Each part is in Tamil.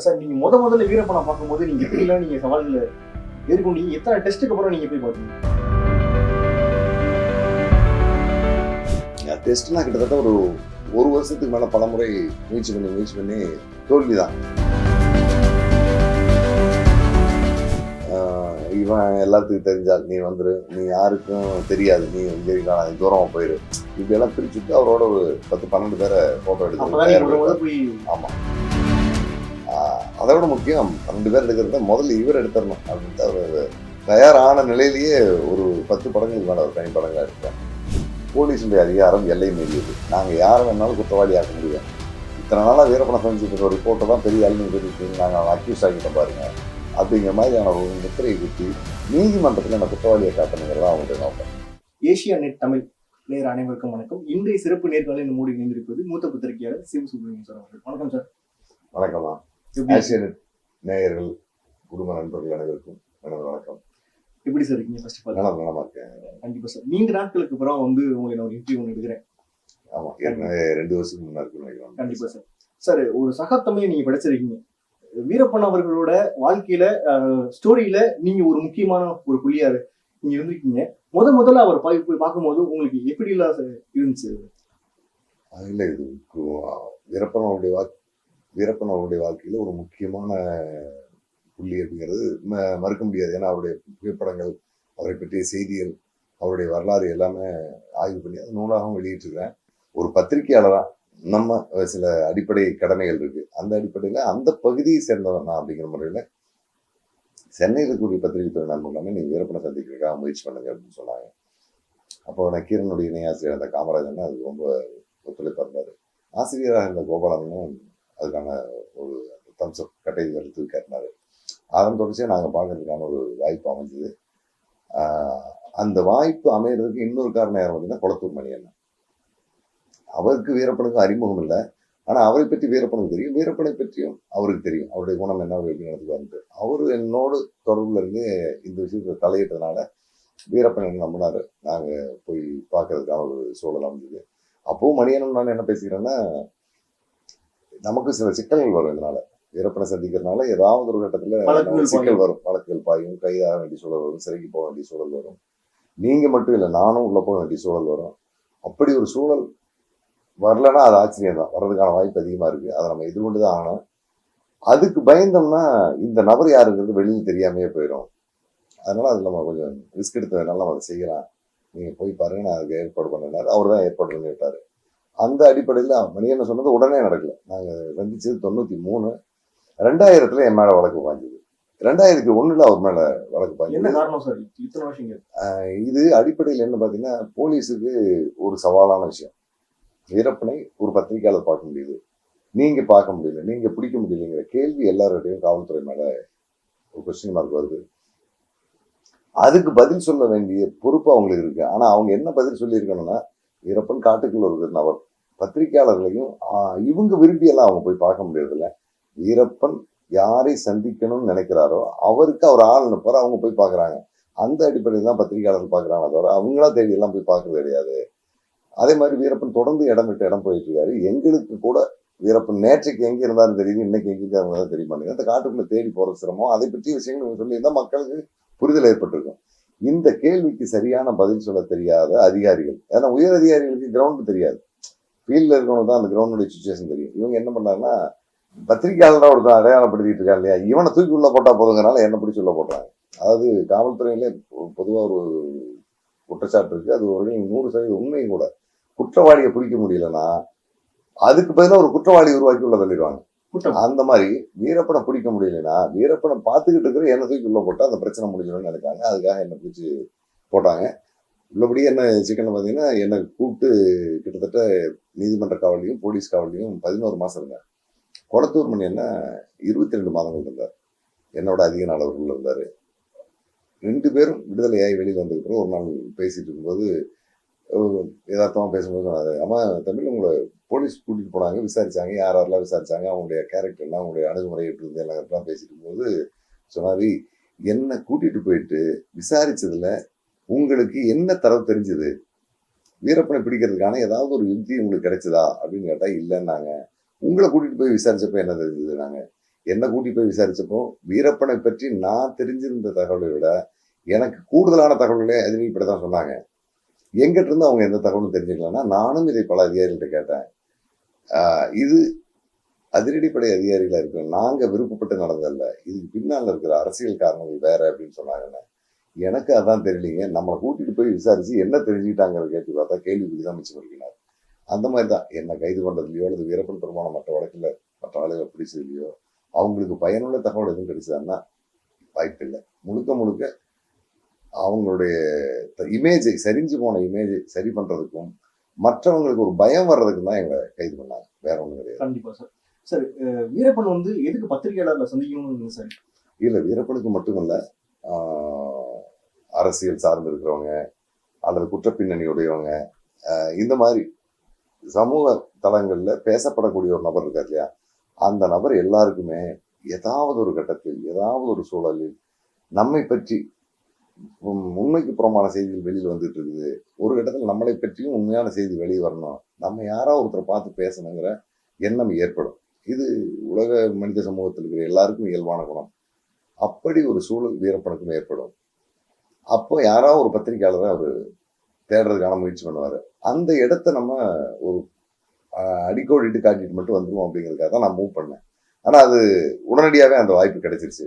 சார் நீங்க முத முதல்ல வீரப்பனை பார்க்கும்போது நீங்க எப்படிலாம் நீங்க சவால்களை எதிர்கொண்டீங்க எத்தனை டெஸ்ட்டுக்கு அப்புறம் நீங்க போய் பார்த்தீங்க டெஸ்ட்லாம் கிட்டத்தட்ட ஒரு ஒரு வருஷத்துக்கு மேலே பலமுறை முயற்சி பண்ணி முயற்சி பண்ணி தோல்வி தான் இவன் எல்லாத்துக்கும் தெரிஞ்சால் நீ வந்துரு. நீ யாருக்கும் தெரியாது. நீ இருக்கலாம் தூரமாக போயிரு. இப்படியெல்லாம் பிரிச்சுட்டு அவரோட ஒரு பத்து பன்னெண்டு பேரை முத எடுத்து ஆமாம் அதை விட முக்கியம் பன்னெண்டு பேர் எடுக்கிறத முதல்ல இவர் எடுத்துடணும் அப்படின்ட்டு அவர் தயாரான நிலையிலேயே ஒரு பத்து படங்களுக்கு மேலே ஒரு தனி படங்களாக எடுத்தேன் போலீஸுடைய அதிகாரம் எல்லை மீறியது. நாங்கள் யாரை வேணாலும் குற்றவாளி ஆக்க முடியும். இத்தனை நாளாக வீரப்பணம் செஞ்சுட்டு ஒரு ரிப்போர்ட்டை தான் பெரிய அழிவு தெரிவிச்சு நாங்கள் அக்யூஸ் ஆகிட்டோம் பாருங்க. அப்படிங்கிற மாதிரியான ஒரு முத்திரையை குத்தி நீதிமன்றத்தில் என்ன குற்றவாளியை காட்டணுங்கிறதா அவங்களுடைய நோக்கம். ஏசியா நெட் தமிழ் நேர் அனைவருக்கும் வணக்கம். இன்றைய சிறப்பு நேர்காணலில் மூடி இணைந்திருப்பது மூத்த பத்திரிகையாளர் சிவ சுப்ரமணியம் சார் அவர்கள். வணக்கம் சார். வணக்கம்மா ஆசிரியர் நேயர்கள் குடும்ப நண்பர்கள் அனைவருக்கும் எனது வணக்கம். எப்படி சார் இருக்கீங்க ஃபர்ஸ்ட் ஆஃப் ஆல் நலம் நலமா இருக்கேன். கண்டிப்பா சார். நீண்ட நாட்களுக்கு அப்புறம் வந்து உங்களை நான் ஒரு இன்டர்வியூ ஒன்று எடுக்கிறேன். ஆமாம் ஏற்கனவே ரெண்டு வருஷத்துக்கு முன்னாடி இருக்குன்னு நினைக்கிறேன். கண்டிப்பா சார். சார் ஒரு சகாப்தமே நீங்க படிச்சிருக்கீங்க. வீரப்பன் அவர்களோட வாழ்க்கையில ஸ்டோரியில நீங்க ஒரு முக்கியமான ஒரு புள்ளியா நீங்க இருந்திருக்கீங்க. முத முதல்ல அவர் போய் போய் பார்க்கும்போது உங்களுக்கு எப்படி எல்லாம் சார் இருந்துச்சு? இல்லை இது வீரப்பன் அவருடைய வீரப்பன் அவருடைய வாழ்க்கையில் ஒரு முக்கியமான புள்ளி அப்படிங்கிறது ம- மறுக்க முடியாது. ஏன்னா அவருடைய புகைப்படங்கள் அவரை பற்றிய செய்திகள் அவருடைய வரலாறு எல்லாமே ஆய்வு பண்ணி அது நூலாகவும் வெளியிட்டிருக்கிறேன். ஒரு பத்திரிகையாளராக நம்ம சில அடிப்படை கடமைகள் இருக்குது அந்த அடிப்படையில் அந்த பகுதியை சேர்ந்தவன் நான் அப்படிங்கிற முறையில் சென்னையில் இருக்கக்கூடிய பத்திரிகை துறை நண்பர்களாமே நீங்கள் வீரப்பனை சந்திக்கிறதுக்காக முயற்சி பண்ணுங்க அப்படின்னு சொன்னாங்க. அப்போ நக்கீரனுடைய இணையாசிரியர் அந்த காமராஜன் அதுக்கு ரொம்ப ஒத்துழைப்பாக இருந்தார் ஆசிரியராக இருந்த கோபாலனும் அதுக்கான ஒரு தம்ஸ் அப் கட்டை எடுத்து காட்டினார். அதன் தொடர்ச்சியாக நாங்கள் பார்க்கறதுக்கான ஒரு வாய்ப்பு அமைஞ்சது. அந்த வாய்ப்பு அமைகிறதுக்கு இன்னொரு காரணம் யார் பார்த்தீங்கன்னா குளத்தூர் மணி அண்ணன் அவருக்கு வீரப்பனுக்கு அறிமுகம் இல்லை. ஆனால் அவரை பற்றி வீரப்பனுக்கு தெரியும். வீரப்பனை பற்றியும் அவருக்கு தெரியும். அவருடைய குணம் என்ன அவர் எப்படி நடத்துவாருன்ட்டு அவர் என்னோடு தொடர்பில் இருந்து இந்த விஷயத்தை தலையிட்டதுனால வீரப்பன் என்ன நம்பினார். நாங்கள் போய் பார்க்கறதுக்கான ஒரு சூழல் அமைஞ்சது. அப்போவும் மணியனும் நான் என்ன பேசிக்கிறேன்னா நமக்கு சில சிக்கல்கள் வரும் இதனால. வீரப்பனை சந்திக்கிறதுனால ஏதாவது ஒரு கட்டத்துல சிக்கல் வரும். வழக்குகள் பாயும். கைதாக வேண்டிய சூழல் வரும். சிறைக்கு போக வேண்டிய சூழல் வரும். நீங்க மட்டும் இல்லை நானும் உள்ள போக வேண்டிய சூழல் வரும். அப்படி ஒரு சூழல் வரலன்னா அது ஆச்சரியம் தான் வர்றதுக்கான வாய்ப்பு அதிகமா இருக்கு. அதை நம்ம எதிர்கொண்டு தான் ஆகணும். அதுக்கு பயந்தோம்னா இந்த நபர் யாருங்கிறது வெளியில் தெரியாமையே போயிடும் அதனால அது நம்ம கொஞ்சம் ரிஸ்க் எடுத்ததுனால நம்ம அதை செய்யலாம். நீங்க போய் பாருங்க. நான் அதுக்கு ஏற்பாடு பண்ணினாரு அவர் தான் ஏற்பாடு பண்ணி விட்டாரு அந்த அடிப்படையில் மணியண்ணன் சொன்னது உடனே நடக்கல. நாங்கள் சந்திச்சது தொண்ணூற்றி மூணு. ரெண்டாயிரத்துல என் மேலே வழக்கு பாய்ஞ்சது ரெண்டாயிரத்தி ஒண்ணுல அவர் மேலே வழக்கு இங்க இது அடிப்படையில் என்ன பார்த்தீங்கன்னா போலீஸுக்கு ஒரு சவாலான விஷயம். வீரப்பனை ஒரு பத்திரிக்கையாளர் பார்க்க முடியுது. நீங்க பார்க்க முடியல நீங்க பிடிக்க முடியலைங்கிற கேள்வி எல்லாருடையும் காவல்துறை மேல ஒரு கொஸ்டின் மார்க் வருது. அதுக்கு பதில் சொல்ல வேண்டிய பொறுப்பு அவங்களுக்கு இருக்கு. ஆனா அவங்க என்ன பதில் சொல்லியிருக்கணும்னா வீரப்பன் காட்டுக்குள்ள ஒரு நபர். பத்திரிக்கையாளர்களையும் இவங்க விரும்பியெல்லாம் அவங்க போய் பார்க்க முடியறதில்ல. வீரப்பன் யாரை சந்திக்கணும்னு நினைக்கிறாரோ அவருக்கு அவர் ஆள் அனுப்புற அவங்க போய் பார்க்குறாங்க. அந்த அடிப்படையில் தான் பத்திரிகையாளர்கள் பார்க்குறாங்க தவிர அவங்களா தேடி எல்லாம் போய் பார்க்கறது கிடையாது. அதே மாதிரி வீரப்பன் தொடர்ந்து இடம் விட்டு இடம் போயிட்டு இருக்காரு. எங்களுக்கு கூட வீரப்பன் நேற்றுக்கு எங்கே இருந்தாலும் தெரியுது இன்னைக்கு எங்கே இருந்தாலும் தெரிய மாட்டேங்குது. அந்த காட்டுக்குள்ளே தேடி போகிற சிரமம். அதை பற்றி விஷயங்கள் சொல்லியிருந்தால் மக்களுக்கு புரிதல் ஏற்பட்டிருக்கும். இந்த கேள்விக்கு சரியான பதில் சொல்ல தெரியாத அதிகாரிகள் ஏன்னா உயர் அதிகாரிகளுக்கு கிரவுண்டு தெரியாது. ஃபீல்டில் இருக்கவங்க தான் அந்த கிரவுண்டுடைய சுச்சுவேஷன் தெரியும். இவங்க என்ன பண்ணாங்கன்னா பத்திரிகையாளராக ஒருத்தன் அடையாளப்படுத்திட்டு இருக்கான் இல்லையா? இவனை தூக்கி உள்ள போட்டா போதுங்கனால என்ன பிடிச்சி உள்ள போடுறாங்க. அதாவது காவல்துறையில பொதுவாக ஒரு குற்றச்சாட்டு இருக்கு. அது ஒரு நூறு சதவீதம் உண்மையும் கூட. குற்றவாளியை பிடிக்க முடியலன்னா அதுக்கு பதிலாக ஒரு குற்றவாளி உருவாக்கி உள்ள தள்ளிடுவாங்க. அந்த மாதிரி வீரப்பனை பிடிக்க முடியலன்னா வீரப்பனை பார்த்துக்கிட்டு இருக்கிற என்ன தூக்கி உள்ள போட்டா அந்த பிரச்சனை முடிஞ்சிடும்னு நினைக்காங்க அதுக்காக என்ன பிடிச்சி போட்டாங்க. உள்ளபடி என்ன சிக்கன் பார்த்தீங்கன்னா என்னை கூப்பிட்டு கிட்டத்தட்ட நீதிமன்ற காவலையும் போலீஸ் காவலையும் பதினோரு மாதம் இருந்தேன் கொளத்தூர் மணி என்ன இருபத்தி ரெண்டு மாதங்கள் இருந்தார். என்னோட அதிக நாள் இருந்தார். ரெண்டு பேரும் விடுதலையாகி வெளியில் வந்ததுக்கப்புறம் ஒரு நாள் பேசிகிட்டு இருக்கும்போது யதார்த்தமாக பேசும்போது ஆமாம் தமிழ் உங்களை போலீஸ் கூட்டிகிட்டு போனாங்க விசாரிச்சாங்க யார் யாரெல்லாம் விசாரிச்சாங்க அவங்களுடைய கேரக்டர்லாம் அவங்களுடைய அணுகுமுறை எப்படி இருந்து எல்லாம் பேசிட்டு இருக்கும்போது சொன்னார் என்னை கூட்டிகிட்டு போயிட்டு விசாரித்ததில் உங்களுக்கு என்ன தரவு தெரிஞ்சது? வீரப்பனை பிடிக்கிறதுக்கான ஏதாவது ஒரு யுக்தி உங்களுக்கு கிடைச்சதா? அப்படின்னு கேட்டால் இல்லைன்னாங்க. உங்களை கூட்டிகிட்டு போய் விசாரிச்சப்போ என்ன தெரிஞ்சது நாங்கள் என்ன கூட்டி போய் விசாரிச்சப்போ வீரப்பனை பற்றி நான் தெரிஞ்சிருந்த தகவலை விட எனக்கு கூடுதலான தகவல்களே இப்படி தான் சொன்னாங்க. எங்கிட்ட இருந்து அவங்க எந்த தகவலும் தெரிஞ்சுக்கலன்னா நானும் இதை பல அதிகாரிகள்கிட்ட கேட்டேன். இது அதிரடிப்படை அதிகாரிகளாக இருக்கிற நாங்கள் விருப்பப்பட்டு நடந்ததல்ல. இதுக்கு பின்னால் இருக்கிற அரசியல் காரணங்கள் வேற அப்படின்னு சொன்னாங்கன்னு. எனக்கு அதான் தெரியலீங்க நம்மளை கூட்டிட்டு போய் விசாரிச்சு என்ன தெரிஞ்சுக்கிட்டாங்கிறத கேட்டு பார்த்தா கேள்விக்குறி தான் மிச்சம் இருக்கிறார் அந்த மாதிரி தான் என்ன கைது பண்றதுலையோ அல்லது வீரப்பன் பெருமான மற்ற வழக்கில் மற்ற ஆளுகளை பிடிச்சதுலையோ அவங்களுக்கு பயனுள்ள தகவல் எதுவும் கிடைச்சதுன்னா வாய்ப்பு இல்லை. முழுக்க முழுக்க அவங்களுடைய இமேஜை சரிஞ்சு போன இமேஜை சரி பண்றதுக்கும் மற்றவங்களுக்கு ஒரு பயம் வர்றதுக்கும் தான் எங்களை கைது பண்ணாங்க. வேற ஒண்ணும் கிடையாது. கண்டிப்பா சார். சார் வீரப்பன் வந்து எதுக்கு பத்திரிகையாளர்ல சந்திக்கணும்னு சார்? இல்ல வீரப்பனுக்கு மட்டுமல்ல ஆஹ், அரசியல் சார்ந்து இருக்கிறவங்க அல்லது குற்றப்பின்னணியுடையவங்க இந்த மாதிரி சமூக தளங்களில் பேசப்படக்கூடிய ஒரு நபர் இருக்கார் இல்லையா? அந்த நபர் எல்லாருக்குமே ஏதாவது ஒரு கட்டத்தில் ஏதாவது ஒரு சூழலில் நம்மை பற்றி உண்மைக்கு புறமான செய்திகள் வெளியில் வந்துட்டு இருக்குது. ஒரு கட்டத்தில் நம்மளை பற்றியும் உண்மையான செய்தி வெளியே வரணும். நம்ம யாரோ ஒருத்தரை பார்த்து பேசணுங்கிற எண்ணம் ஏற்படும். இது உலக மனித சமூகத்தில் இருக்கிற எல்லாருக்கும் இயல்பான குணம். அப்படி ஒரு சூழல் வீரப்பனுக்கும் ஏற்படும். அப்போ யாராவது ஒரு பத்திரிகையாளரை அவர் தேடுறதுக்கான முயற்சி பண்ணுவார். அந்த இடத்த நம்ம ஒரு அடிக்கோடிட்டு காட்டிட்டு மட்டும் வந்துடுவோம் அப்படிங்கிறதுக்காக தான் நான் மூவ் பண்ணேன். ஆனால் அது உடனடியாகவே அந்த வாய்ப்பு கிடைச்சிருச்சு.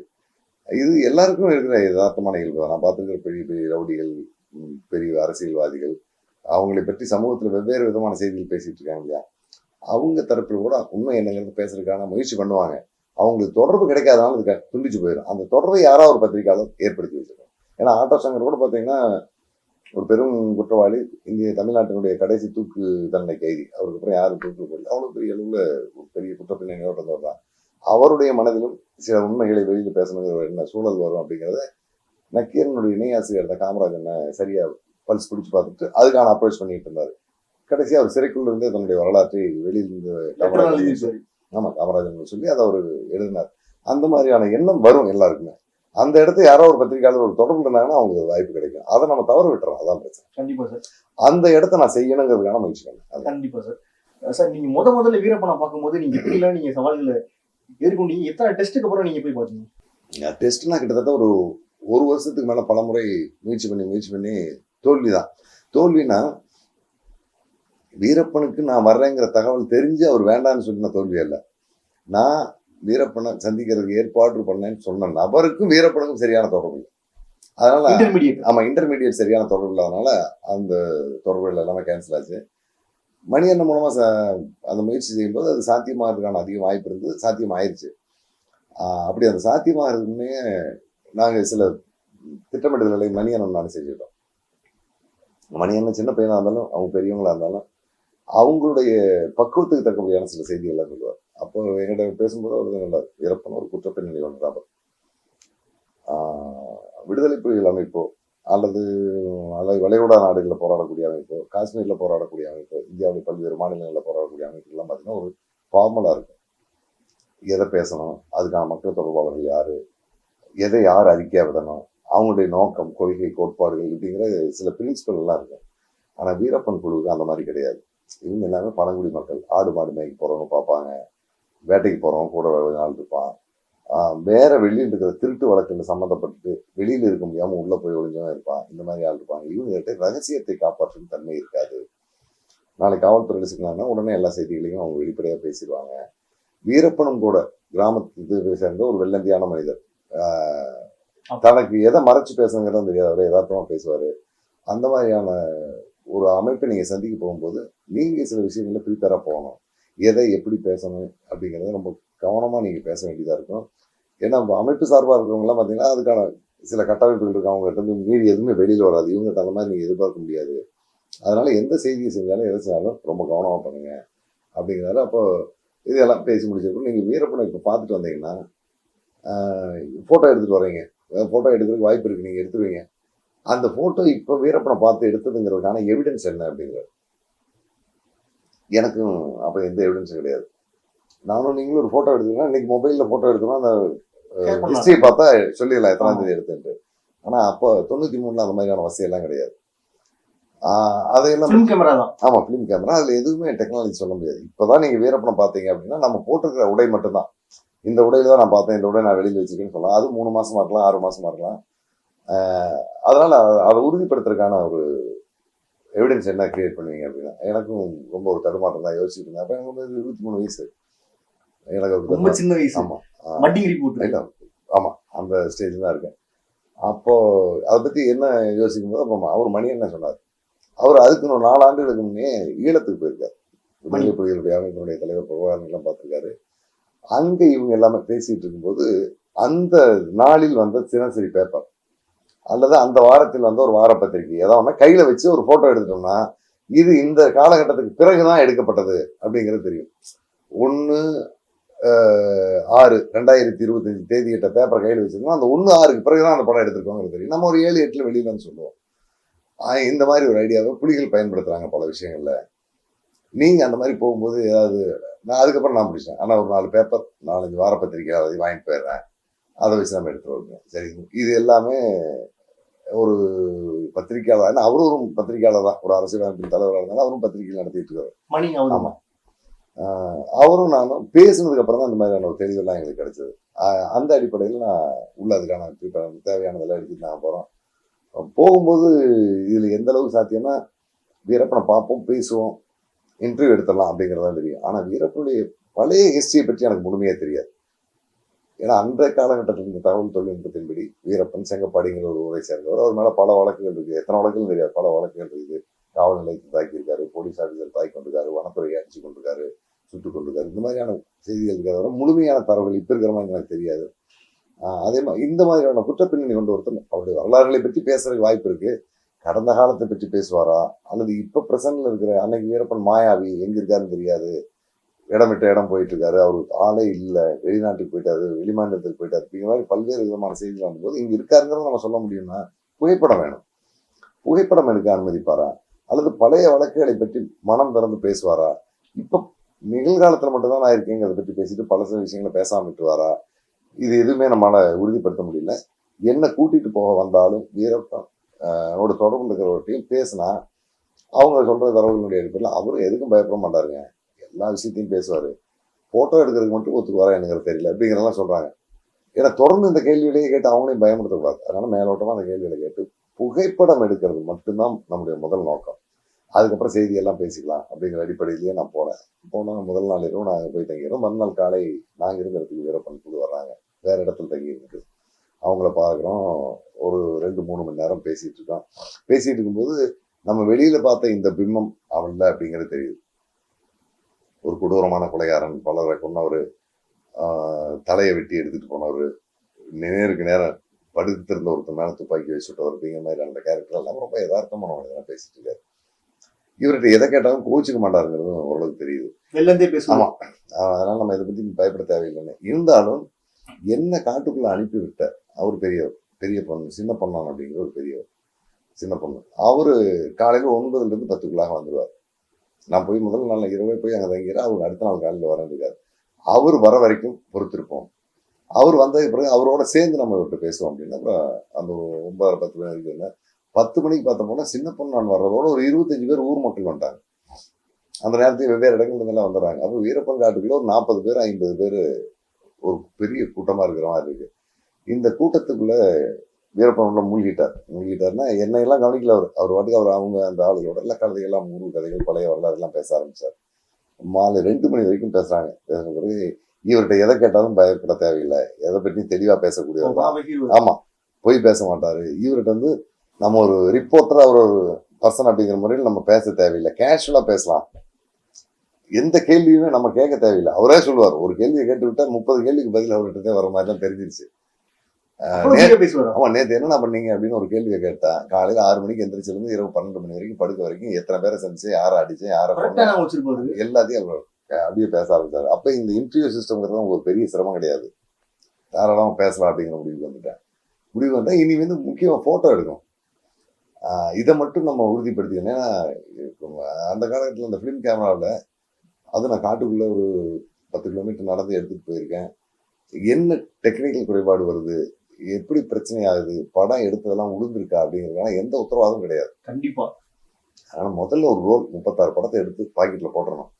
இது எல்லாருக்கும் இருக்கிற யதார்த்தமான இயல்பு தான். நான் பார்த்துருக்கிற பெரிய பெரிய ரவுடிகள் பெரிய அரசியல்வாதிகள் அவங்களை பற்றி சமூகத்தில் வெவ்வேறு விதமான செய்திகள் பேசிகிட்டு இருக்காங்க இல்லையா? அவங்க தரப்பில் கூட உண்மை என்னங்கிறது பேசுறதுக்கான முயற்சி பண்ணுவாங்க. அவங்களுக்கு தொடர்பு கிடைக்காதனால இது துண்டிச்சு போயிடும் அந்த தொடர்பை யாராவது ஒரு பத்திரிகையாளர் ஏற்படுத்தி வச்சிருக்கோம் ஏன்னா ஆட்டோ சங்கர் கூட பார்த்தீங்கன்னா ஒரு பெரும் குற்றவாளி. இந்திய தமிழ்நாட்டினுடைய கடைசி தூக்கு தண்டனை கைதி. அவருக்கு அப்புறம் யாரும் தூக்கு போடல. அவ்வளோ பெரிய அளவில் ஒரு பெரிய குற்றப்பின்னணியோட இருந்தவர் தான். அவருடைய மனதிலும் சில உண்மைகளை வெளியில் பேசணுங்கிற என்ன சூழல் வரும் அப்படிங்கிறத நக்கீரனுடைய இணையாசிரியர் தான் காமராஜன் சரியா பல்ஸ் பிடிச்சு பார்த்துட்டு அதுக்கான அப்ரோச் பண்ணிட்டு இருந்தார். கடைசியா அவர் சிறைக்குள்ள இருந்தே தன்னுடைய வரலாற்றை வெளியிலிருந்து காமராஜன் சார் ஆமா காமராஜன் சொல்லி அதை அவர் எழுதினார். அந்த மாதிரியான எண்ணம் வரும் எல்லாருக்குமே. அந்த இடத்த யாரோ ஒரு பத்திரிகையாளர் ஒரு தொடர்பு இருந்தாங்கன்னா அவங்களுக்கு வாய்ப்பு கிடைக்கும். அதை நம்ம தவற விட்டுறோம் அதான் பிரச்சனை. கண்டிப்பா சார். அந்த இடத்த நான் செய்யணுங்கிறதுக்கான முயற்சி பண்ணேன். கண்டிப்பா சார். சார் நீங்க முத முதல்ல வீரப்பனை பார்க்கும்போது நீங்க எப்படிலாம் நீங்க சவால்களை எதிர்கொண்டீங்க எத்தனை டெஸ்ட்டுக்கு அப்புறம் நீங்க போய் பாத்தீங்க டெஸ்ட்னா கிட்டத்தட்ட ஒரு ஒரு வருஷத்துக்கு மேல பல முறை முயற்சி பண்ணி முயற்சி பண்ணி தோல்வி தான் தோல்வினா வீரப்பனுக்கு நான் வர்றேங்கிற தகவல் தெரிஞ்சு அவர் வேண்டாம்னு சொல்லி நான் தோல்வி இல்லை நான் வீரப்பனை சந்திக்கிறதுக்கு ஏற்பாடு பண்ணேன்னு சொன்ன நபருக்கும் வீரப்பனுக்கும் சரியான தொடர்பு இல்லை. அதனால இன்டர்மீடியட் ஆமா இன்டர்மீடியட் சரியான தொடர்பு இல்லாதனால அந்த தொடர்புகள் எல்லாமே கேன்சல் ஆச்சு. மணியண்ணன் மூலமா ச- அந்த முயற்சி செய்யும்போது அது சாத்தியமாகிறதுக்கான அதிக வாய்ப்பு இருந்தது. சாத்தியம் ஆயிடுச்சு அப்படி அந்த சாத்தியமாகிறதுமே நாங்க சில திட்டமிடுதல்களை மணியண்ணன் நான் செஞ்சுட்டோம். மணியண்ணன் சின்ன பையனா இருந்தாலும் அவங்க பெரியவங்களா இருந்தாலும் அவங்களுடைய பக்குவத்துக்கு தக்கபடியான சில செய்திகள்லாம் சொல்லுவார். அப்போ என்கிட்ட பேசும்போது அவர் நல்ல இறப்பன ஒரு குற்றப்பின்னணி ஒன்றார் விடுதலை புலிகள் அமைப்போ அல்லது அல்லது வளைகுடா நாடுகளில் போராடக்கூடிய அமைப்போ காஷ்மீரில் போராடக்கூடிய அமைப்போ இந்தியாவுடைய பல்வேறு மாநிலங்களில் போராடக்கூடிய அமைப்புகள்லாம் பார்த்தீங்கன்னா ஒரு ஃபார்மலாக இருக்கும். எதை பேசணும் அதுக்கான மக்கள் தொடர்பாளர்கள் யார் எதை யார் அறிக்கையாக விடணும் அவங்களுடைய நோக்கம் கொள்கை கோட்பாடுகள் இப்படிங்கிற சில பிரின்சிபல் எல்லாம் இருக்கும். ஆனால் வீரப்பன் குழுவுக்கு அந்த மாதிரி கிடையாது. இவங்க எல்லாமே பழங்குடி மக்கள் ஆடு மாடு மேய்க்கு போகிறவங்க பார்ப்பாங்க. வேட்டைக்கு போகிறோம் கூட ஒரு நாள் இருப்பான். வேறு வேற வெளியில் இருக்கிற திருட்டு வழக்கில் சம்மந்தப்பட்டு வெளியில் இருக்க முடியாமல் உள்ளே போய் ஒழிஞ்சவன் இருப்பான். இந்த மாதிரி ஆள் இருப்பாங்க இவங்ககிட்ட ரகசியத்தை காப்பாற்றும் தன்மை இருக்காது. நாளைக்கு காவல்துறையில் சிக்கலாம்னா உடனே எல்லா செய்திகளையும் அவங்க வெளிப்படையாக பேசிடுவாங்க. வீரப்பனும் கூட கிராமத்துக்கு சேர்ந்த ஒரு வெள்ளந்தியான மனிதர். தனக்கு எதை மறைச்சு பேசுங்கிறதும் தெரியாது. அவர் யதார்த்தமாக பேசுவார். அந்த மாதிரியான ஒரு அமைப்பை நீங்கள் சந்திக்க போகும்போது நீங்கள் சில விஷயங்களில் ப்ரிப்பேராக போகணும். எதை எப்படி பேசணும் அப்படிங்கிறத ரொம்ப கவனமாக நீங்கள் பேச வேண்டியதாக இருக்கும் ஏன்னா அமைப்பு சார்பாக இருக்கிறவங்களாம் பார்த்தீங்கன்னா அதுக்கான சில கட்டமைப்புகள் இருக்கு. அவங்ககிட்ட இருந்து மீறி எதுவுமே வெளியில் வராது. இவங்ககிட்ட அந்த மாதிரி நீங்கள் எதிர்பார்க்க முடியாது. அதனால் எந்த செய்தியை செஞ்சாலும் எதை செஞ்சாலும் ரொம்ப கவனமாக பண்ணுங்கள் அப்படிங்கிறாரு அப்போ இதெல்லாம் பேசி முடிச்சிருக்கோம். நீங்கள் வீரப்பனை இப்போ பார்த்துட்டு வந்தீங்கன்னா ஃபோட்டோ எடுத்துகிட்டு வரீங்க ஃபோட்டோ எடுக்கிறதுக்கு வாய்ப்பு இருக்குது நீங்கள் எடுத்துருவீங்க. அந்த ஃபோட்டோ இப்போ வீரப்பனை பார்த்து எடுத்ததுங்கிறதுக்கான எவிடன்ஸ் என்ன அப்படிங்கிறது. எனக்கும் அப்போ எந்த எவிடன்ஸும் கிடையாது. நானும் நீங்களும் ஒரு ஃபோட்டோ எடுத்தீங்கன்னா இன்னைக்கு மொபைலில் ஃபோட்டோ எடுத்தோம்னா அந்த Share பண்ணலாம். ஹிஸ்ட்ரி பார்த்தா சொல்லிடலாம் எத்தனாம். தேதி எடுத்துட்டு ஆனால் அப்போ தொண்ணூற்றி மூணுல அந்த மாதிரியான வசதியெல்லாம் கிடையாது. அதையெல்லாம் ஃபிலிம் கேமரா தான். ஆமா ஃபிலிம் கேமரா அதுல எதுவுமே டெக்னாலஜி சொல்ல முடியாது. இப்பதான் நீங்க வீரப்பனை பாத்தீங்க அப்படின்னா நம்ம போட்டிருக்கிற உடை மட்டும்தான். இந்த உடையில தான் நான் பார்த்தேன் இந்த உடை நான் வெளியில் வச்சிருக்கேன்னு சொல்லலாம். அது மூணு மாசமா இருக்கலாம் ஆறு மாசமா இருக்கலாம். அதனால அத- அதை உறுதிப்படுத்துறதுக்கான ஒரு எவிடன்ஸ் என்ன கிரியேட் பண்ணுவீங்க அப்படின்னா எனக்கும் ரொம்ப ஒரு தடுமாற்றம் தான் யோசிச்சுட்டு இருந்தேன். அப்போ எனக்கு வந்து இருபத்தி மூணு வயசு. எனக்கு ரொம்ப. சின்ன வயசு. ஆமா. மட்டிங் ரிப்போர்ட் இல்ல ஆமா அந்த ஸ்டேஜ் தான் இருக்கேன். அப்போ அதை பத்தி என்ன யோசிக்கும் போது அப்போ அவர் மணி என்ன சொன்னார். அவர் அதுக்கு ஒரு நாலு ஆண்டுகளுக்கு முன்னே ஈழத்துக்கு போயிருக்காரு. விடுதலை புலிகளுடைய அமைப்பினுடைய தலைவர் பிரபாகரன் எல்லாம் பார்த்திருக்காரு. அங்க இவங்க எல்லாமே பேசிட்டு இருக்கும்போது அந்த நாளில் வந்த தினசரி பேப்பர் அல்லது அந்த வாரத்தில் வந்த ஒரு வார பத்திரிகை ஒன்றா கையில் வச்சு ஒரு ஃபோட்டோ எடுத்துட்டோம்னா இது இந்த காலகட்டத்துக்கு பிறகுதான் எடுக்கப்பட்டது அப்படிங்கிறது தெரியும். ஒன்று ஆறு ரெண்டாயிரத்தி இருபத்தஞ்சு தேதியிட்ட பேப்பர் கையில் வச்சுருந்தோம். அந்த ஒன்று ஆறுக்கு பிறகு தான் அந்த படம் எடுத்திருக்கோங்கிறது தெரியும். நம்ம ஒரு ஏழு எட்டில் வெளியில சொல்லுவோம். இந்த மாதிரி ஒரு ஐடியாவை புலிகள் பயன்படுத்துகிறாங்க பல விஷயங்களில். நீங்கள் அந்த மாதிரி போகும்போது ஏதாவது நான் அதுக்கப்புறம் நான் பிடிச்சேன் ஆனால் ஒரு நாலு பேப்பர் நாலஞ்சு வார பத்திரிக்கை அதை வாங்கிட்டு போயிடுறேன். அதை வச்சு நம்ம எடுத்துகிட்டு வருவோம் சரி இது எல்லாமே ஒரு பத்திரிக்கையாளர் ஏன்னா அவரும் ஒரு பத்திரிக்கையாளர் தான். ஒரு அரசியல் அமைப்பின் தலைவராக இருந்தாலும் அவரும் பத்திரிகை நடத்திட்டு இருக்காரு. மணி அவர் ஆமா. ஆஹ் அவரும் நானும் பேசுனதுக்கு அப்புறம் தான் இந்த மாதிரியான ஒரு தெளிவெல்லாம் எங்களுக்கு கிடைச்சது. அந்த அடிப்படையில் நான் உள்ள அதுக்கான prepare- தேவையானதெல்லாம் எடுத்துட்டு நான் போகிறோம் போகும்போது இதில் எந்த அளவுக்கு சாத்தியம்னா வீரப்பனை பார்ப்போம் பேசுவோம் இன்டர்வியூ எடுத்துடலாம் அப்படிங்கிறது தான் தெரியும். ஆனால் வீரப்பனுடைய பழைய ஹிஸ்டரியை பற்றி எனக்கு முழுமையாக தெரியாது. ஏன்னா அந்த காலகட்டத்தில் இந்த தகவல் தொழில்நுட்பத்தின்படி வீரப்பன் செங்கப்பாடிங்கிற ஒரு ஊரை சேர்ந்தவர். அவர் மேலே பல வழக்குகள் இருக்குது. எத்தனை வழக்குகள் தெரியாது. பல வழக்குகள் இருக்குது. காவல் நிலையத்தில் தாக்கியிருக்காரு போலீஸ் ஆஃபீஸர் தாக்கி கொண்டிருக்காரு வனத்துறையை அடிச்சு கொண்டிருக்காரு சுட்டுக் கொண்டிருக்காரு. இந்த மாதிரியான செய்திகள் இருக்கிறத முழுமையான தரவுகள் இப்போ இருக்கிற மாதிரி எனக்கு தெரியாது. அதே மாதிரி இந்த மாதிரியான குற்றப்பின்னணி கொண்டு ஒருத்தன் அவருடைய வரலாறுகளை பற்றி பேசுறதுக்கு வாய்ப்பு இருக்கு. கடந்த காலத்தை பற்றி பேசுவாரா? அல்லது இப்போ பிரசன்ட்ல இருக்கிற அன்னைக்கு வீரப்பன் மாயாவி எங்க இருக்காருன்னு தெரியாது. இடம் விட்ட இடம் போயிட்டு இருக்காரு அவருக்கு ஆளே இல்லை. வெளிநாட்டுக்கு போயிட்டாரு வெளிமாநிலத்துக்கு போயிட்டாரு. அப்படிங்கிற மாதிரி பல்வேறு விதமான செய்திகள் வரும்போது இங்கே இருக்காருங்கிறத நம்ம சொல்ல முடியும்னா புகைப்படம் வேணும். புகைப்படம் எடுக்க அனுமதிப்பாரா? அல்லது பழைய வழக்குகளை பற்றி மனம் திறந்து பேசுவாரா? இப்போ நிகழ்காலத்தில் மட்டும்தான் நான் இருக்கேங்கிறத பற்றி பேசிட்டு பல சில விஷயங்களை பேசாம விட்டுவாரா இது எதுவுமே நம்மளால் உறுதிப்படுத்த முடியல. என்ன கூட்டிட்டு போக வந்தாலும் வீரப்பன் அவனோட தொடர்பு இருக்கிறவர்கிட்டையும் பேசினா அவங்க சொல்ற தரவுகளுடைய அடிப்படையில் அவரும் எதுக்கும் பயப்பட மாட்டாருங்க. எல்லா விஷயத்தையும் பேசுவார். ஃபோட்டோ எடுக்கிறதுக்கு மட்டும் ஒத்துக்குவாரா எனக்கு தெரியல. அப்படிங்கிறதெல்லாம் சொல்கிறாங்க ஏன்னா தொடர்ந்து இந்த கேள்விகளையே கேட்டு அவங்களையும் பயமுறுத்தக்கூடாது. அதனால் மேலோட்டமாக அந்த கேள்விகளை கேட்டு புகைப்படம் எடுக்கிறது மட்டும்தான் நம்முடைய முதல் நோக்கம். அதுக்கப்புறம் செய்தியெல்லாம் பேசிக்கலாம் அப்படிங்கிற அடிப்படையிலேயே நான் போனேன் போனால் முதல் நாள் இரவு நாங்கள் போய் தங்கிடுறோம் மறுநாள் காலை நாங்கள் இருந்த இடத்துக்கு வீரப்பன் குழு வர்றாங்க. வேறு இடத்துல தங்கி அவங்கள பார்க்குறோம். ஒரு ரெண்டு மூணு மணி நேரம் பேசிகிட்டு இருக்கோம் பேசிகிட்டு இருக்கும்போது நம்ம வெளியில் பார்த்த இந்த பிம்பம் அவள் அப்படிங்கிறது தெரியுது. ஒரு கொடூரமான கொலைகாரன் பலரை கொன்னவர் தலையை வெட்டி எடுத்துட்டு போனவர். நேருக்கு நேரம் படுத்திருந்த ஒருத்தர் மேல துப்பாக்கி வச்சு விட்டவர் அப்படிங்கிற மாதிரி அந்த கேரக்டர் எல்லாம் ரொம்ப யதார்த்தமான இதெல்லாம் பேசிட்டு இருக்காரு. இவர்கிட்ட எதை கேட்டாலும் கோச்சிக்க மாட்டாருங்கிறதும் ஓரளவுக்கு தெரியுது. ஆமா. அதனால நம்ம இதை பத்தி பயப்பட தேவையில்லைன்னு. இருந்தாலும் என்ன காட்டுக்குள்ள அனுப்பி விட்ட அவர் பெரியவர் பெரிய பொண்ணு சின்ன பொண்ணான் அப்படிங்கிற ஒரு பெரியவர் சின்ன பொண்ணு. அவரு காலையில ஒன்பதுல இருந்து பத்துக்குள்ளாக வந்துருவார். நான் போய் முதல் நாள் இரவே போய் அங்கே தங்கிறேன் அவர் அடுத்த நாள் காலையில் வரேன் அவர் வர வரைக்கும் பொறுத்திருப்போம். அவர் வந்ததுக்கு பிறகு அவரோட சேர்ந்து நம்ம இவர்கிட்ட பேசுவோம் அப்படின்னா அப்புறம் அந்த ஒரு ஒன்பதரை பத்து மணி வரைக்கும் பத்து மணிக்கு பார்த்த போனால் சின்ன பொண்ணு நான் வர்றதோட ஒரு இருபத்தஞ்சு பேர் ஊர் மக்கள் வந்துட்டாங்க. அந்த நேரத்துக்கு வெவ்வேறு இடங்கள்ல இருந்தெல்லாம் வந்துடுறாங்க அப்போ வீரப்பன் காட்டுக்குள்ள ஒரு நாற்பது பேர் ஐம்பது பேர் ஒரு பெரிய கூட்டமாக இருக்கிற மாதிரி இருக்குது இந்த கூட்டத்துக்குள்ளே வீரப்பன் மூழ்கிட்டார். மூழ்கிட்டார்னா என்னையெல்லாம் கவனிக்கல அவர். அவர் வாட்டுக்கு அவர் அவங்க அந்த ஆளுகளோட எல்லா கதைகள்லாம் ஊர் கதைகள் பழைய வரலாறு எல்லாம் பேச ஆரம்பிச்சார். மாலை ரெண்டு மணி வரைக்கும் பேசுறாங்க. பேசின பிறகு இவர்கிட்ட எதை கேட்டாலும் பயப்பட தேவையில்லை. எதை பற்றியும் தெளிவா பேசக்கூடியவர் தான். பாவை hero. ஆமா. போய் பேச மாட்டாரு. இவர்கிட்ட வந்து நம்ம ஒரு ரிப்போர்ட்டர் அவர் ஒரு பர்சன் அப்படிங்கிற முறையில் நம்ம பேச தேவையில்லை. கேஷுவலா பேசலாம். எந்த கேள்வியுமே நம்ம கேட்க தேவையில்லை. அவரே சொல்லுவார். ஒரு கேள்வியை கேட்டு விட்டா முப்பது கேள்விக்கு பதில் அவர்கிட்ட வர மாதிரி தான் தெரிஞ்சிருச்சு. ஆமா நேத்து என்ன பண்ணீங்க அப்படின்னு ஒரு கேள்வியை கேட்டேன் காலையில ஆறு மணிக்கு எந்திரிச்சிருந்து இரவு பன்னெண்டு மணி வரைக்கும் படுக்க வரைக்கும் எத்தனை பேரை சந்திச்சு யாரை அடிச்சேன் யாரை எல்லாத்தையும் அப்படியே பேச ஆரம்பிச்சாரு. அப்ப இந்த இன்டர்வியூ சிஸ்டம்ங்கிறது ஒரு பெரிய சிரமம் கிடையாது. தாராளமா பேசலாம் அப்படிங்கிற முடிவுக்கு வந்துட்டேன். முடிவு வந்தா இனி வந்து முக்கியமா போட்டோ எடுக்கும் இதை மட்டும் நம்ம உறுதிப்படுத்திக்கணும். ஏன்னா அந்த காலகட்டத்தில் அந்த ஃபிலிம் கேமராவில் அது நான் காட்டுக்குள்ள ஒரு பத்து கிலோமீட்டர் நடந்து எடுத்துட்டு போயிருக்கேன். என்ன டெக்னிக்கல் குறைபாடு வருது? எப்படி பிரச்சனை ஆகுது படம் எடுத்ததெல்லாம் உளுந்திருக்கா அப்படிங்கிறதுக்கான எந்த உத்தரவாதமும் கிடையாது. கண்டிப்பா. ஆனா முதல்ல ஒரு ரோல் முப்பத்தாறு படத்தை எடுத்து பாக்கெட்ல போட்டுறணும்.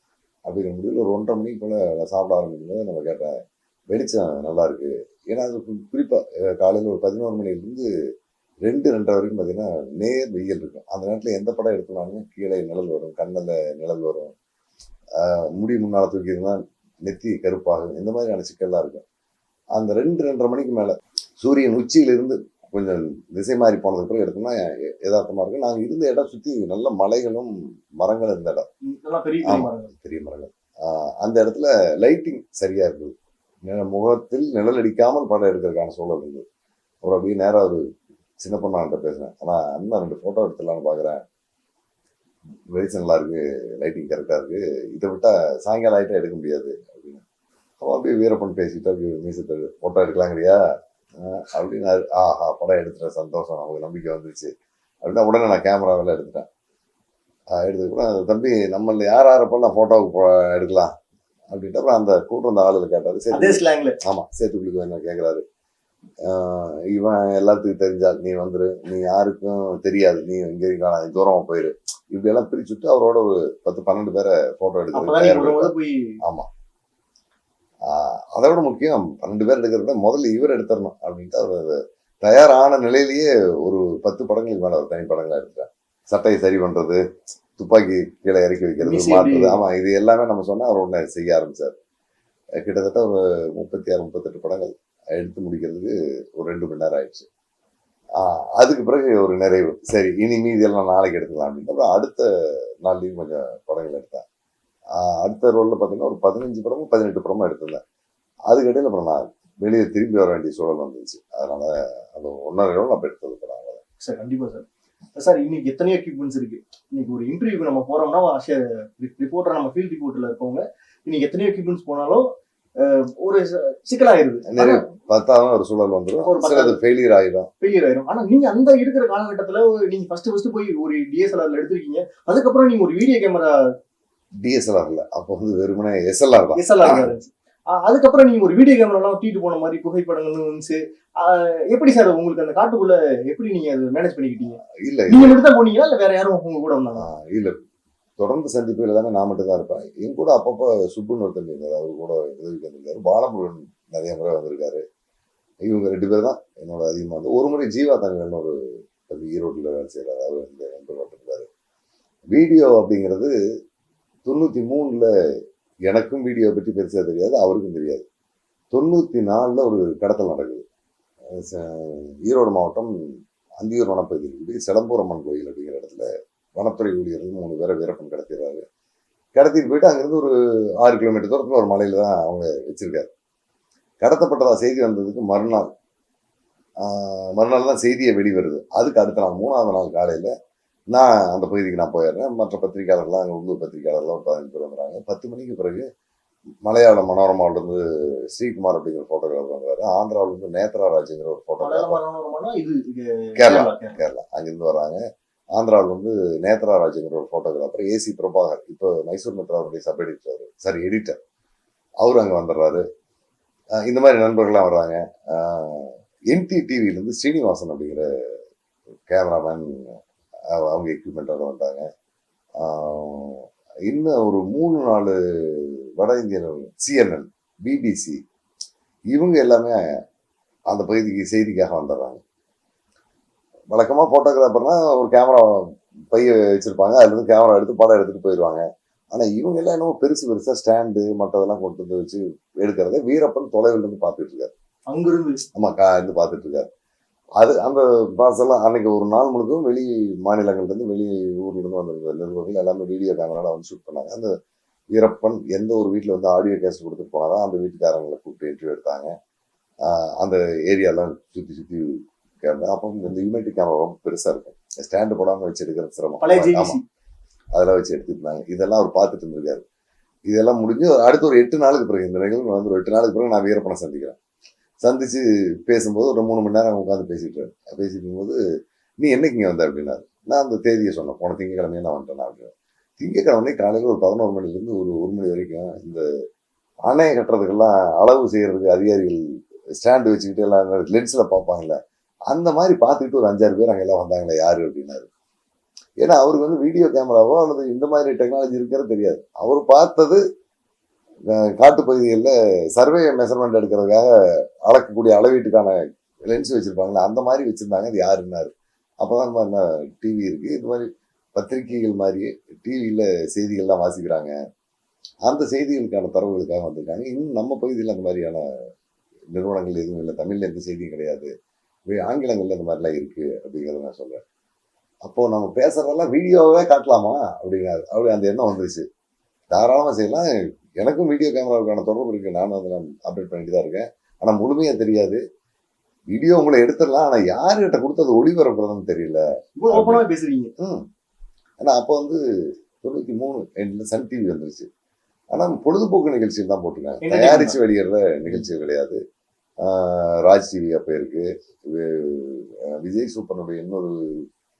அப்படிங்கிற முடிவில் ஒரு ஒன்றரை மணிக்கு போல சாப்பிட ஆரம்பிக்கும் போது நம்ம கேட்டேன் வெளிச்சம் நல்லா இருக்கு. ஏன்னா அது கு- குறிப்பா அஹ், காலையில ஒரு பதினோரு மணிலேருந்து ரெண்டு ரெண்டரை வரைக்கும் பார்த்தீங்கன்னா நேர் வெயில் இருக்கும். அந்த நேரத்தில் எந்த படம் எடுத்தோம்னாலும் கீழே நிழல் வரும் கண்ணில் நிழல் வரும். முடி முன்னால் தூக்கியிருந்தா நெத்தி கருப்பாகும். இந்த மாதிரியான சிக்கல்லாம் இருக்கும். அந்த ரெண்டு ரெண்டரை மணிக்கு மேலே சூரியன் உச்சியிலிருந்து கொஞ்சம் திசை மாறி போனதுக்கு பிறகு எடுத்தோம்னா எ- யதார்த்தமா இருக்கும். நாங்கள் இருந்த இடம் சுற்றி நல்ல மலைகளும் மரங்களும் இருந்த இடம். நல்லா பெரிய. மரங்கள். அந்த இடத்துல லைட்டிங் சரியா இருக்குது. முகத்தில் நிழல் அடிக்காமல் படம் எடுக்கிறதுக்கான சூழல் இருந்தது அப்புறம் அப்படியே நேரா ஒரு சின்ன பொண்ணாண்ட பேசுனேன் ஆனா அண்ணா ரெண்டு போட்டோ எடுத்துடலாம்னு பாக்குறேன். வெளிச்சம் நல்லா இருக்கு லைட்டிங் கரெக்டா இருக்கு. இதை விட்டா சாயங்காலம் ஆயிட்டா எடுக்க முடியாது அப்படின்னு. அவன் அப்படியே வீரப்பன் பேசிட்டு அப்படியே மீசத்தை போட்டோ எடுக்கலாங்கிறியா? ஆஹ் அப்படின்னாரு ஆஹா படம் எடுத்துட்டேன் சந்தோஷம் நமக்கு நம்பிக்கை வந்துருச்சு. அப்படின்னா உடனே நான் கேமராவில் எடுத்துட்டேன். எடுத்து கூட தம்பி நம்மள யார் யாரப்பெல்லாம் ஃபோட்டோவுக்கு போ எடுக்கலாம். அப்படின்ட்டு அப்புறம் அந்த கூட்டம் அந்த ஆளுல கேட்டாரு. அதே சரி ஸ்லாங்ல ஆமா சேத்துக்குளிக்கு என்ன கேட்குறாரு இவன் எல்லாத்துக்கும் தெரிஞ்சா நீ வந்துரு. நீ யாருக்கும் தெரியாது. நீ இங்க இருக்கான தூரமா போயிரு. இப்படி எல்லாம் பிரிச்சுட்டு அவரோட ஒரு பத்து பன்னெண்டு பேரை போட்டோ அப்பதான் நீங்க எடுக்கிறது முத முத போய் ஆமா. ஆஹ் அதை விட முக்கியம் பன்னெண்டு பேர் எடுக்கிறத முதல்ல இவர் எடுத்துடணும் அப்படின்ட்டு அவர் தயாரான நிலையிலேயே ஒரு பத்து படங்களுக்கு மேல ஒரு தனி படங்களா எடுத்துட்டார். சட்டையை சரி பண்றது துப்பாக்கி கீழே இறக்கி வைக்கிறது மீசை மாட்டுறது. எப்படி? ஆமா இது எல்லாமே நம்ம சொன்னா அவர் ஒண்ணு செய்ய ஆரம்பிச்சார். அஹ் கிட்டத்தட்ட ஒரு முப்பத்தி ஆறு முப்பத்தெட்டு படங்கள் எடுத்து முடிக்கிறதுக்கு ஒரு ரெண்டு மணி நேரம் ஆயிடுச்சு. அதுக்கு பிறகு ஒரு நிறைவு. சரி இனி மீதி எல்லாம் நாளைக்கு எடுத்துக்கலாம் அப்படின்ட்டு அப்புறம் அடுத்த நாள்லயும் கொஞ்சம் படங்கள் எடுத்தேன். அடுத்த ரோல்ல பாத்தீங்கன்னா ஒரு பதினஞ்சு படமும் பதினெட்டு படமும் எடுத்திருந்தேன். அதுக்கு இடையில அப்புறம் நான் வெளியே திரும்பி வர வேண்டிய சூழல் வந்துச்சு. அதனால அது ஒன்றரை ரோல் நான் எடுத்தது படம் சார் கண்டிப்பா சார். சார் இன்னைக்கு எத்தனையோ எக்யூப்மெண்ட்ஸ் இருக்கு. இன்னைக்கு ஒரு இன்டர்வியூக்கு நம்ம போறோம்னா ரிப்போர்ட்டர் நம்ம ஃபீல்ட் ரிப்போர்ட்ல இருக்கவங்க இன்னைக்கு எத்தனையோ எக்யூப்மெண்ட்ஸ் போனாலும் ஒரு சிக்கலாயிருது. நிறைய பத்தாவது ஒரு சூழல் ஒரு வந்துடும் பத்தாவது. சிலது ஃபெயிலியர் ஆயிடும் ஃபெயிலியர் ஆயிரும். ஆனா நீங்க அந்த இருக்கிற காலகட்டத்துல ஒரு- நீங்க ஃபர்ஸ்ட் ஃபர்ஸ்ட் போய் ஒரு டிஎஸ்எல்ஆர்ல எடுத்திருக்கீங்க. அதுக்கப்புறம் நீங்க ஒரு வீடியோ கேமரா டிஎஸ்எல்ஆர்ல அப்போ வந்து வெறுமனே எஸ்எல்ஆர் தான் எஸ்எல்ஆர் இருந்துச்சு அதுக்கப்புறம் நீங்க ஒரு வீடியோ கேமரா எல்லாம் தூக்கிட்டு போன மாதிரி புகைப்படங்கள் அஹ், எப்படி சார் உங்களுக்கு அந்த காட்டுக்குள்ள எப்படி நீங்க அதை மேனேஜ் பண்ணிக்கிட்டீங்க? இல்ல நீங்க மட்டும் தான் போனீங்களா? இல்ல வேற யாரும் உங்க கூட வந்தாங்க இல்ல. தொடர்ந்து சந்திப்புகள் தானே நான் மட்டும் தான் இருப்பேன். என் கூட அப்பப்போ சுப்புன்னு ஒருத்தர் இருந்தார். அவர் கூட உதவிக்கு வந்திருக்காரு பாலமுருகன் நிறைய முறை வந்திருக்காரு. இவங்க ரெண்டு பேர் தான் என்னோட அதிகமாக வந்து ஒரு முறை ஜீவா தங்கல்னு ஒரு தம்பி ஈரோட்டில் வேலை செய்கிறார் அவர் இந்த நண்பர் இருந்தார் வீடியோ அப்படிங்கிறது தொண்ணூற்றி மூணில் எனக்கும் வீடியோ பற்றி பெருசாக தெரியாது அவருக்கும் தெரியாது. தொண்ணூற்றி நாலில் ஒரு கடத்தல் நடக்குது. ஈரோடு மாவட்டம் அந்தியூர் வனப்பகுதியில் இருக்குது சிலம்பூரம்மன் கோயில் அப்படிங்கிற இடத்துல வனத்துறை ஊழியர்கள் மூணு பேரை வீரப்பன் கடத்திடுறாரு. கடத்திட்டு போயிட்டு அங்கேருந்து ஒரு ஆறு கிலோமீட்டர் தூரத்தில் ஒரு மலையில் தான் அவங்க வச்சிருக்காரு. கடத்தப்பட்டதாக செய்தி வந்ததுக்கு மறுநாள் மறுநாள் தான் செய்தியை வெளிவருது. அதுக்கு அடுத்த நாள் மூணாவது நாள் காலையில் நான் அந்த பகுதிக்கு நான் போயிடுறேன். மற்ற பத்திரிகையாளர்லாம் அங்கே உள்ளூர் பத்திரிகையாளர்லாம் ஒரு பதினஞ்சு பேர் வந்துடுறாங்க. பத்து மணிக்கு பிறகு மலையாள மனோரமாவிலேருந்து ஸ்ரீகுமார் அப்படிங்கிற ஃபோட்டோகிராஃபர் வந்தாரு ஆந்திராவிலேருந்து நேத்ரா ராஜுங்கிற ஒரு ஃபோட்டோகிராஃபர் கேரளா கேரளா. அங்கிருந்து வராங்க. ஆந்திராவில் வந்து நேத்ரா ராஜுங்கிற ஒரு ஃபோட்டோகிராஃபர் ஏசி பிரபாகர். இப்போ மைசூர் மித்ராவுடைய சப் எடிட்டர் சாரி எடிட்டர் அவர் அங்கே வந்துடுறாரு. இந்த மாதிரி நண்பர்கள்லாம் வர்றாங்க என்டி டிவிலேருந்து ஸ்ரீனிவாசன் அப்படிங்கிற கேமராமேன் அவங்க எக்யூப்மெண்ட்டோட வந்தாங்க. இன்னும் ஒரு மூணு நாலு வட இந்திய சிஎன்என் பிபிசி இவங்க எல்லாமே அந்த பகுதிக்கு செய்திக்காக வந்துடுறாங்க. வழக்கமாக ஃபோட்டோகிராஃபர்னா ஒரு கேமரா பைய வச்சிருப்பாங்க. அதுல இருந்து கேமரா எடுத்து படம் எடுத்துட்டு போயிடுவாங்க. ஆனா இவங்க எல்லாம் என்னமோ பெருசு பெருசா ஸ்டாண்டு மற்றதெல்லாம் கொண்டு வந்து வச்சு எடுக்கிறத வீரப்பன் தொலைவில் இருந்து பார்த்துட்டு இருக்காரு. அங்கிருந்து? ஆமா கா இருந்து பார்த்துட்டு இருக்காரு. அது அந்த பாசெல்லாம் அன்னைக்கு ஒரு நாள் முழுக்கும் வெளி மாநிலங்கள்ல இருந்து வெளி ஊர்ல இருந்து வந்திருந்த நிருபர்கள் எல்லாமே வீடியோ கேமரால வந்து ஷூட் பண்ணாங்க. அந்த வீரப்பன் எந்த ஒரு வீட்டில் வந்து ஆடியோ கேஸ் கொடுத்துட்டு போனாரோ அந்த வீட்டுக்காரங்களை கூப்பிட்டு இன்டர்வியூ எடுத்தாங்க. அந்த ஏரியாலாம் சுற்றி சுற்றி கேமரா அப்போ இந்த யூனிட்டி கேமரா ரொம்ப பெருசா இருக்கும். ஸ்டாண்டு போடாம வச்சு எடுக்கிறது சிரமம். பழைய ஆமா ஜிபிசி அதெல்லாம் வச்சு எடுத்துருந்தாங்க இதெல்லாம் அவர் பார்த்துட்டு இருந்திருக்காரு. இதெல்லாம் முடிஞ்சு அடுத்த ஒரு எட்டு நாளுக்கு பிறகு இந்த நிகழ்வு வந்து ஒரு எட்டு நாளுக்கு பிறகு நான் வீரப்பனை சந்திக்கிறேன். சந்திச்சு பேசும்போது ஒரு மூணு மணி நேரம் உட்காந்து பேசிட்டு பேசிட்டு இருக்கும்போது நீ என்னைக்கு இங்கே வந்த? அப்படின்னாரு. நான் அந்த தேதியை சொன்னேன். போன திங்கக்கிழமையே நான் வந்துட்டேன் அப்படின்னு திங்கக்கிழமை காலையில் ஒரு பதினோரு மணிலேருந்து ஒரு ஒரு மணி வரைக்கும் இந்த அணையை கட்டுறதுக்கெல்லாம் அளவு செய்கிறதுக்கு அதிகாரிகள் ஸ்டாண்டு வச்சுக்கிட்டு எல்லாம் லென்ஸில் பார்ப்பாங்கல்ல அந்த மாதிரி பார்த்துக்கிட்டு ஒரு அஞ்சாறு பேர் அங்கே எல்லாம் வந்தாங்களே யாரு அப்படின்னாரு. ஏன்னா அவருக்கு வந்து வீடியோ கேமராவோ அல்லது இந்த மாதிரி டெக்னாலஜி இருக்கிறது தெரியாது. அவர் பார்த்தது காட்டு பகுதிகளில் சர்வே மெஷர்மெண்ட் எடுக்கிறதுக்காக அளக்கக்கூடிய அளவீட்டுக்கான லென்ஸ் வச்சுருப்பாங்களே அந்த மாதிரி வச்சுருந்தாங்க. அது யாருன்னாரு அப்போதான் இந்த மாதிரி டிவி இருக்குது இது மாதிரி பத்திரிகைகள் மாதிரியே டிவியில் செய்திகள்லாம் வாசிக்கிறாங்க. அந்த செய்திகளுக்கான தரவுகளுக்காக வந்திருக்காங்க. இன்னும் நம்ம பகுதியில் அந்த மாதிரியான நிறுவனங்கள் எதுவும் இல்லை. தமிழில் எந்த செய்தியும் கிடையாது. ஆங்கிலங்களில் இந்த மாதிரிலாம் இருக்குது அப்படிங்கிறத நான் சொல்கிறேன் அப்போது நம்ம பேசுறதெல்லாம் வீடியோவே காட்டலாமா? அப்படிங்கிறாரு அப்படி அந்த எண்ணம் வந்துருச்சு. தாராளமாக செய்யலாம். எனக்கும் வீடியோ கேமராவுக்கான தொடர்பு இருக்கு. நானும் அதில் அப்டேட் பண்ணிட்டு தான் இருக்கேன். ஆனால் முழுமையாக தெரியாது. வீடியோ உங்களை எடுத்துடலாம். ஆனால் யாருகிட்ட கொடுத்து அது ஒளிபரப்புறதுன்னு தெரியல. பேசுறீங்க. ம். ஏன்னா அப்போ வந்து தொண்ணூற்றி மூணு எண்ணில் சன் டிவி வந்துருச்சு. ஆனால் பொழுதுபோக்கு நிகழ்ச்சிகள் தான் போட்டிருக்காங்க. தயாரித்து வெளியிடுற நிகழ்ச்சிகள் கிடையாது. ராஜ் டிவி அப்போ இருக்கு. விஜய் சூப்பனுடைய இன்னொரு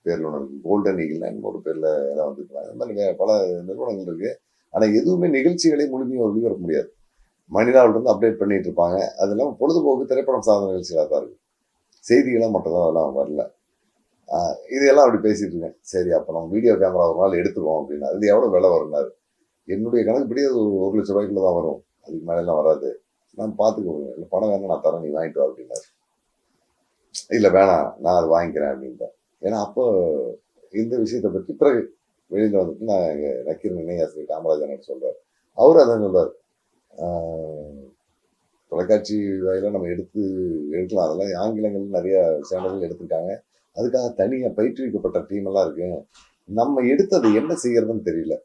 பேர்ல ஒன்று இருக்கு. கோல்டன் ஈகிள்னா இன்னொரு பேர்ல எல்லாம் வந்துருக்காங்க இந்த மாதிரி பல நிறுவனங்கள் இருக்கு. ஆனால் எதுவுமே நிகழ்ச்சிகளை முழுமையாக ஒளிபரப்ப முடியாது. மனிதாவில் இருந்து அப்டேட் பண்ணிட்டு இருப்பாங்க. அது இல்லாமல் பொழுதுபோக்கு திரைப்படம் சார்ந்த நிகழ்ச்சிகளாக தான் இருக்குது செய்திகளாக மட்டும் தான் அதெல்லாம் வரல. இதையெல்லாம் அப்படி பேசிட்டு இருக்கேன். சரி அப்போ நம்ம வீடியோ கேமரா ஒரு நாள் எடுத்துருவோம் அப்படின்னா அது எவ்வளோ விலை வரும்னாரு? என்னுடைய கணக்குப்படி அது ஒரு ஒரு லட்ச ரூபாய்க்குள்ள தான் வரும். அதுக்கு மேலெல்லாம் வராது. நான் பார்த்துக்கோங்க இல்லை பணம் வேணா நான் தரேன் நீ வாங்கிட்டு வா அப்படின்னாரு. இல்லை வேணாம் நான் அதை வாங்கிக்கிறேன் அப்படின்ட்டேன் ஏன்னா அப்போ இந்த விஷயத்தை பற்றி பிறகு வெளியில் வந்துட்டு நான் எங்கள் நக்கீரன் இணையாசிரியர் காமராஜன் சொல்றாரு. அவர் அதான் சொல்றாரு. ஆஹ் தொலைக்காட்சி வாயில நம்ம எடுத்து எடுக்கலாம். அதெல்லாம் ஆங்கிலங்கள் நிறைய சேனல்கள் எடுத்திருக்காங்க. அதுக்காக தனியாக பயிற்றுவிக்கப்பட்ட டீம் எல்லாம் இருக்கு. நம்ம எடுத்து அதை என்ன செய்யறதுன்னு தெரியல.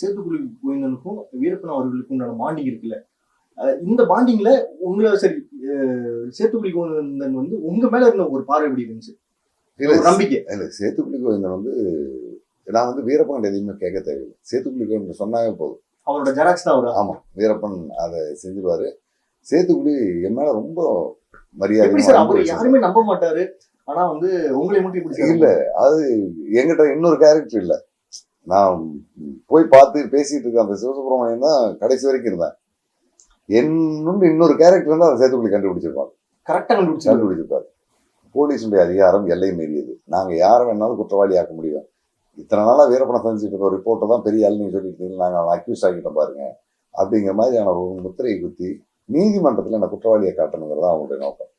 சேத்துக்குழி கோவிந்தனுக்கும் வீரப்பன் அவர்களுக்கும் உண்டான பாண்டிங் இருக்குல்ல. இந்த பாண்டிங்ல உங்களை சரி சேத்துக்குழி கோவிந்தன் வந்து உங்க மேல இருந்த ஒரு பார்வை எப்படி இருந்துச்சு? நம்பிக்கை. இல்ல சேத்துக்குழி கோவிந்தன் வந்து நான் வந்து வீரப்பன் எதையுமே கேட்க தேவையில்லை. சேத்துக்குழி கோவிந்தன் சொன்னாவே போதும். அவரோட ஜெராக்ஸ் தான் அவரு. ஆமா வீரப்பன் அதை செஞ்சுருவாரு. சேத்துக்குடி என் மேல ரொம்ப அவர் மரியாதை யாருமே நம்ப மாட்டாரு. ஆனா வந்து உங்களை மட்டும் இப்படி இல்ல அது என்கிட்ட இன்னொரு கேரக்டர் இல்ல. நான் போய் பார்த்து பேசிட்டு இருக்க அந்த சிவசுப்ரமணியம் தான் கடைசி வரைக்கும் இருந்தேன் என்னுண்டு இன்னொரு கேரக்டர் இருந்தா அதை சேத்துக்குடி கண்டுபிடிச்சிருப்பாங்க கரெக்டா கண்டுபிடிச்சாரு கண்டுபிடிச்சிருப்பாரு. போலீஸுடைய அதிகாரம் எல்லை மீறியது. நாங்க யாரை வேணாலும் குற்றவாளி ஆக்க முடியும். இத்தனை நாளாக வீரப்பணம் செஞ்சுட்டு இருந்த ரிப்போர்ட்டை தான் பெரிய ஆள் நீங்க சொல்லிட்டு இருக்கீங்க நாங்கள் அவனை அக்யூஸ் ஆகிட்டோம் பாருங்க. அப்படிங்கிற மாதிரியான ஒரு முத்திரையை குத்தி நீதிமன்றத்தில் என்னை குற்றவாளியை காட்டணுங்கிறது தான் அவங்களுடைய நோக்கம்.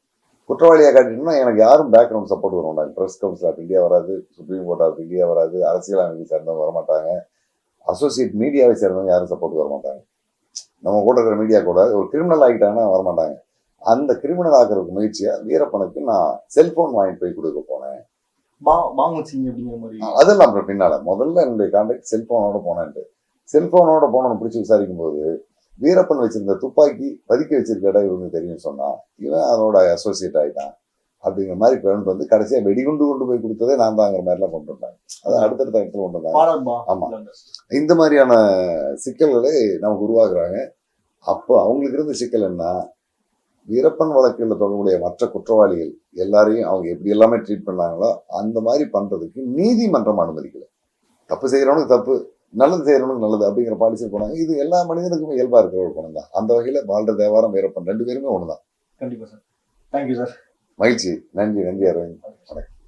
குற்றவாளியை காட்டிட்டோம்னா எனக்கு யாரும் பேக்ரவுண்ட் சப்போர்ட் வர மாட்டாங்க ப்ரெஸ் கவுன்சில் ஆஃப் இந்தியா வராது சுப்ரீம் கோர்ட் ஆஃப் இந்தியா வராது அரசியல் அமைப்பை சேர்ந்தவங்க வர மாட்டாங்க அசோசியேட் மீடியாவை சேர்ந்தவங்க யாரும் சப்போர்ட் வர மாட்டாங்க நம்ம கூட இருக்கிற மீடியா கூட ஒரு கிரிமினல் ஆகிட்டாங்கன்னா வர மாட்டாங்க அந்த கிரிமினல் ஆக்கிறதுக்கு முயற்சியாக வீரப்பனுக்கு நான் செல்ஃபோன் வாங்கிட்டு போய் கொடுக்க போனேன். அதெல்லாம் அப்புறம் பின்னால. முதல்ல என்னுடைய கான்டாக்ட் செல்போனோட போனேன்ட்டு செல்போனோட போனவனை பிடிச்சி விசாரிக்கும் போது வீரப்பன் வச்சிருந்த துப்பாக்கி பதுக்கி வச்சிருக்க இடம் இவங்க தெரியும் சொன்னா இவன் அதோட அசோசியேட் ஆயிட்டான். அப்படிங்கிற மாதிரி கொண்டு வந்து கடைசியா வெடிகுண்டு கொண்டு போய் கொடுத்ததே நான் தாங்கிற மாதிரிலாம் கொண்டு வந்தாங்க அது அடுத்தடுத்த இடத்துல கொண்டு வந்தாங்க பாலர் பா. ஆமா. இந்த மாதிரியான சிக்கல்களை நமக்கு உருவாக்குறாங்க. அப்போ அவங்களுக்கு இருந்த சிக்கல் என்ன? வீரப்பன் வழக்கில் தொடர்புடைய மற்ற குற்றவாளிகள் எல்லாரையும் அவங்க எப்படி எல்லாமே ட்ரீட் பண்ணாங்களோ அந்த மாதிரி பண்றதுக்கு நீதிமன்றம் அனுமதிக்கல. தப்பு செய்யறவனுக்கு தப்பு நல்லது செய்யறவனுக்கு நல்லது அப்படிங்கிற பாலிசி போனாங்க. இது எல்லா மனிதனுக்குமே இயல்பா இருக்கிற ஒரு குணம் தான். அந்த வகையில வாழ்ற தேவாரம் வீரப்பன் ரெண்டு பேருமே ஒண்ணுதான். கண்டிப்பா சார். தேங்க்யூ சார் மகிழ்ச்சி. நன்றி நன்றி அரவிந்த். வணக்கம்.